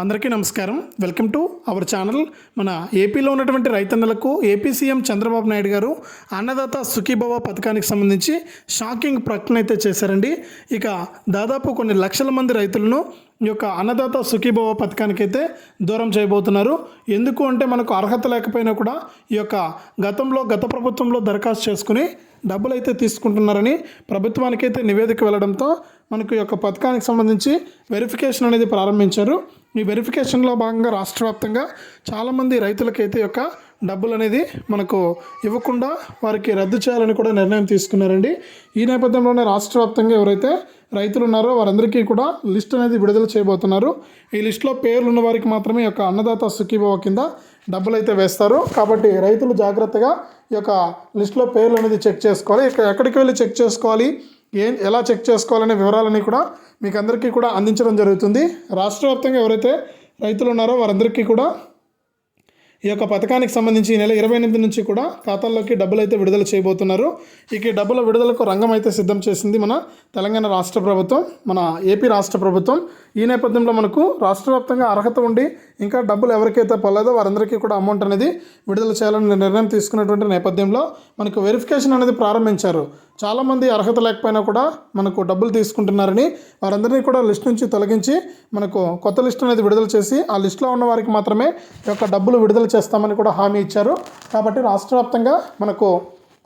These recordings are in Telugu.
అందరికీ నమస్కారం. Welcome to our channel. మన ఏపీలో ఉన్నటువంటి రైతన్నలకు ఏపీ సీఎం చంద్రబాబు నాయుడు గారు అన్నదాత సుఖీభవ పథకానికి సంబంధించి షాకింగ్ ప్రకటన అయితే చేశారండి. ఇక దాదాపు కొన్ని లక్షల మంది రైతులను ఈ యొక్క అన్నదాత సుఖీభవ పథకానికి అయితే దూరం చేయబోతున్నారు. ఎందుకు అంటే మనకు అర్హత లేకపోయినా కూడా ఈ యొక్క గతంలో గత ప్రభుత్వంలో దరఖాస్తు చేసుకుని డబ్బులు అయితే తీసుకుంటున్నారని ప్రభుత్వానికైతే నివేదిక వెళ్ళడంతో మనకు ఈ యొక్క పథకానికి సంబంధించి వెరిఫికేషన్ అనేది ప్రారంభించారు. ఈ వెరిఫికేషన్లో భాగంగా రాష్ట్ర వ్యాప్తంగా చాలామంది రైతులకైతే యొక్క డబ్బులు అనేది మనకు ఇవ్వకుండా వారికి రద్దు చేయాలని కూడా నిర్ణయం తీసుకున్నారండి. ఈ నేపథ్యంలోనే రాష్ట్ర వ్యాప్తంగా ఎవరైతే రైతులు ఉన్నారో వారందరికీ కూడా లిస్ట్ అనేది విడుదల చేయబోతున్నారు. ఈ లిస్టులో పేర్లు ఉన్న వారికి మాత్రమే ఈ యొక్క అన్నదాత సుఖీభవ కింద డబ్బులు అయితే వేస్తారు. కాబట్టి రైతులు జాగ్రత్తగా ఈ యొక్క లిస్టులో పేర్లు అనేది చెక్ చేసుకోవాలి. ఇక్కడ ఎక్కడికి వెళ్ళి చెక్ చేసుకోవాలి? ఏం ఎలా చెక్ చేసుకోవాలనే వివరాలని కూడా మీకు అందరికీ కూడా అందించడం జరుగుతుంది. రాష్ట్ర వ్యాప్తంగా ఎవరైతే రైతులు ఉన్నారో వారందరికీ కూడా ఈ యొక్క పథకానికి సంబంధించి ఈ నెల ఇరవై ఎనిమిది నుంచి కూడా ఖాతాల్లోకి డబ్బులు అయితే విడుదల చేయబోతున్నారు. ఇక ఈ డబ్బుల విడుదలకు రంగం అయితే సిద్ధం చేసింది మన తెలంగాణ రాష్ట్ర ప్రభుత్వం మన ఏపీ రాష్ట్ర ప్రభుత్వం. ఈ నేపథ్యంలో మనకు రాష్ట్ర వ్యాప్తంగా అర్హత ఉండి ఇంకా డబ్బులు ఎవరికైతే పర్లేదో వారందరికీ కూడా అమౌంట్ అనేది విడుదల చేయాలని నిర్ణయం తీసుకున్నటువంటి నేపథ్యంలో మనకు వెరిఫికేషన్ అనేది ప్రారంభించారు. చాలామంది అర్హత లేకపోయినా కూడా మనకు డబ్బులు తీసుకుంటున్నారని వారందరినీ కూడా లిస్ట్ నుంచి తొలగించి మనకు కొత్త లిస్ట్ అనేది విడుదల చేసి ఆ లిస్టులో ఉన్న వారికి మాత్రమే ఈ యొక్క డబ్బులు విడుదల చేస్తామని కూడా హామీ ఇచ్చారు. కాబట్టి రాష్ట్ర వ్యాప్తంగా మనకు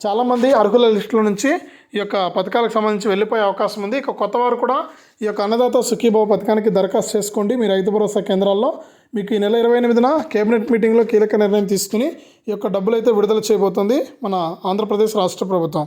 చాలామంది అర్హుల లిస్టుల నుంచి ఈ యొక్క పథకాలకు సంబంధించి వెళ్ళిపోయే అవకాశం ఉంది. ఇక కొత్త వారు కూడా ఈ యొక్క అన్నదాత సుఖీభావ పథకానికి దరఖాస్తు చేసుకోండి. మీ రైతు భరోసా కేంద్రాల్లో మీకు ఈ నెల ఇరవై ఎనిమిదిన కేబినెట్ మీటింగ్లో కీలక నిర్ణయం తీసుకుని ఈ యొక్క డబ్బులు అయితే విడుదల చేయబోతుంది మన ఆంధ్రప్రదేశ్ రాష్ట్ర ప్రభుత్వం.